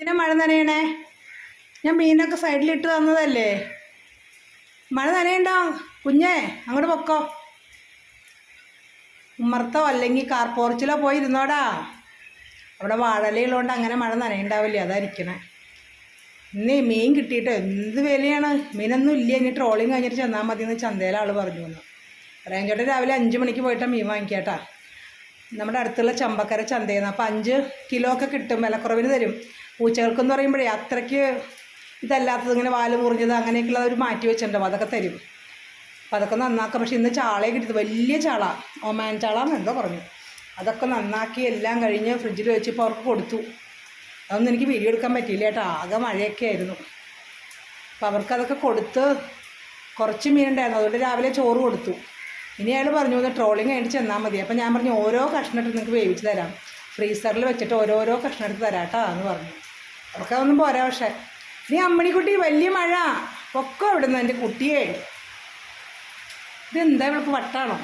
ഇതിനെ മഴ നനയണേ? ഞാൻ മീനൊക്കെ സൈഡിലിട്ട് തന്നതല്ലേ. മഴ നനയണ്ടോ കുഞ്ഞേ അങ്ങോട്ട് പൊക്കോ. ഉമ്മർത്തോ അല്ലെങ്കിൽ കാർ പോർച്ചിലോ പോയി ഇരുന്നോടാ. അവിടെ വാഴലയുള്ളതുകൊണ്ട് അങ്ങനെ മഴ നനയുണ്ടാവില്ല അതായിരിക്കണേ. ഇന്ന് മീൻ കിട്ടിയിട്ട് എന്ത് വിലയാണ്? മീനൊന്നും ഇല്ല ഇനി ട്രോളിങ് കഴിഞ്ഞിട്ട് ചെന്നാൽ മതി എന്ന് ചന്തയിലെ ആൾ പറഞ്ഞു പറയാൻ റേഞ്ചോട്ട് രാവിലെ അഞ്ച് മണിക്ക് പോയിട്ടാണ് മീൻ വാങ്ങിക്കാട്ടാ. നമ്മുടെ അടുത്തുള്ള ചമ്പക്കര ചന്തയിൽ നിന്ന് അപ്പോൾ അഞ്ച് കിലോ ഒക്കെ കിട്ടും വിലക്കുറവിന് തരും. പൂച്ചകൾക്കെന്ന് പറയുമ്പോഴേ അത്രയ്ക്ക് ഇതല്ലാത്തത് ഇങ്ങനെ വാൽ മുറിഞ്ഞത് അങ്ങനെയൊക്കെയുള്ളത് അവർ മാറ്റി വെച്ചിട്ടുണ്ടാവും. അതൊക്കെ തരും. അപ്പം അതൊക്കെ നന്നാക്കാം. പക്ഷേ ഇന്ന് ചാളയെ കിട്ടിയത് വലിയ ചാള. ഒമാൻ ചാള എന്ന് എന്തോ പറഞ്ഞു. അതൊക്കെ നന്നാക്കി എല്ലാം കഴിഞ്ഞ് ഫ്രിഡ്ജിൽ വെച്ചിപ്പോൾ അവർക്ക് കൊടുത്തു. അതൊന്നും എനിക്ക് വീഡിയോ എടുക്കാൻ പറ്റിയില്ല കേട്ടോ. ആകെ മഴയൊക്കെ ആയിരുന്നു. അപ്പം അവർക്കതൊക്കെ കൊടുത്ത് കുറച്ച് മീനുണ്ടായിരുന്നു. അതുകൊണ്ട് രാവിലെ ചോറ് കൊടുത്തു. ഇനി അയാൾ പറഞ്ഞു ഒന്ന് ട്രോളിങ് കഴിഞ്ഞിട്ട് ചെന്നാൽ മതി. അപ്പം ഞാൻ പറഞ്ഞു ഓരോ കഷ്ണമായിട്ട് നിങ്ങൾക്ക് വേവിച്ച് തരാം. ഫ്രീസറിൽ വെച്ചിട്ട് ഓരോരോ കഷ്ണം എടുത്ത് തരാം കേട്ടോ എന്ന് പറഞ്ഞു. അവർക്ക് അതൊന്നും പോരാ പക്ഷേ. നീ അമ്മണിക്കുട്ടി വലിയ മഴ. പൊക്കോ ഇവിടുന്ന് എന്റെ കുട്ടിയെ. ഇതെന്താ ഇവൾക്ക് വട്ടാണോ?